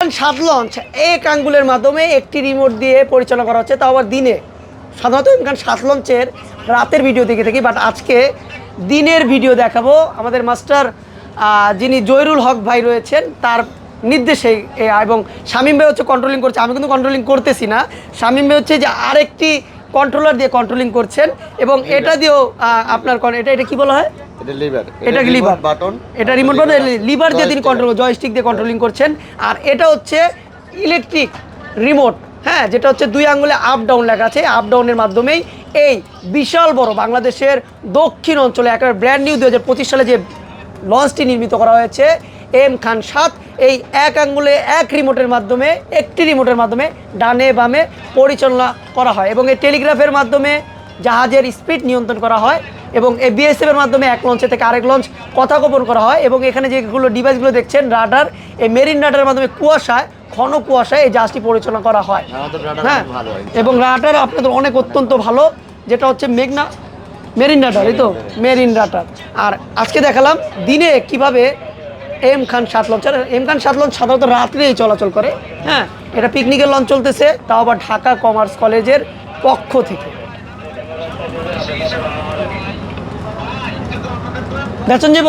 সাত লঞ্চ এক আঙ্গুলের মাধ্যমে একটি রিমোট দিয়ে পরিচালনা করা হচ্ছে, তাও আবার দিনে। সাধারণত ইমকান সাত লঞ্চের রাতের ভিডিও দেখে থাকি বাট আজকে দিনের ভিডিও দেখাবো। আমাদের মাস্টার যিনি জয়রুল হক ভাই রয়েছেন, তার নির্দেশে এবং শামীম ভাই হচ্ছে কন্ট্রোলিং করছে। আমি কিন্তু কন্ট্রোলিং করতেছি না। শামীম ভাই হচ্ছে যে আরেকটি কন্ট্রোলার দিয়ে কন্ট্রোলিং করছেন এবং এটা দিয়েও আপনার এটা এটা কি বলা হয়? এটা লিভার এটা লিভার বাটন এটা রিমোট বাটন লিভার দিয়ে তিনি কন্ট্রোল জয়স্টিক দিয়ে কন্ট্রোলিং করছেন। আর এটা হচ্ছে ইলেকট্রিক রিমোট হ্যাঁ যেটা হচ্ছে দুই আঙ্গুলে আপ ডাউন লেখা আছে। আপ ডাউনের মাধ্যমেই এই বিশাল বড় বাংলাদেশের দক্ষিণ অঞ্চলে একেবারে ব্র্যান্ড নিউ দু হাজার পঁচিশ সালে যে লঞ্চটি নির্মিত করা হয়েছে এম খান সাত এই এক আঙ্গুলে এক রিমোটের মাধ্যমে একটি রিমোটের মাধ্যমে ডানে বামে পরিচালনা করা হয় এবং এই টেলিগ্রাফের মাধ্যমে জাহাজের স্পিড নিয়ন্ত্রণ করা হয় এবং এই বিএসএফের মাধ্যমে এক লঞ্চে থেকে আরেক লঞ্চ কথা গোপন করা হয় এবং এখানে যেগুলো ডিভাইসগুলো দেখছেন রাডার এই মেরিন রাডারের মাধ্যমে কুয়াশায় ঘন কুয়াশায় এই জাহাজটি পরিচালনা করা হয়। হ্যাঁ হয়। এবং রাডার আপনাদের অনেক অত্যন্ত ভালো যেটা হচ্ছে মেঘনা মেরিন রাডার এই তো? মেরিন রাডার আর আজকে দেখালাম দিনে কীভাবে এম খান সাত লঞ্চ এম খান সাত লঞ্চ সাধারণত রাত্রেই চলাচল করে। হ্যাঁ এটা পিকনিকের লঞ্চ চলতেছে, তাও আবার ঢাকা কমার্স কলেজের পক্ষ থেকে। দেখছেন যাব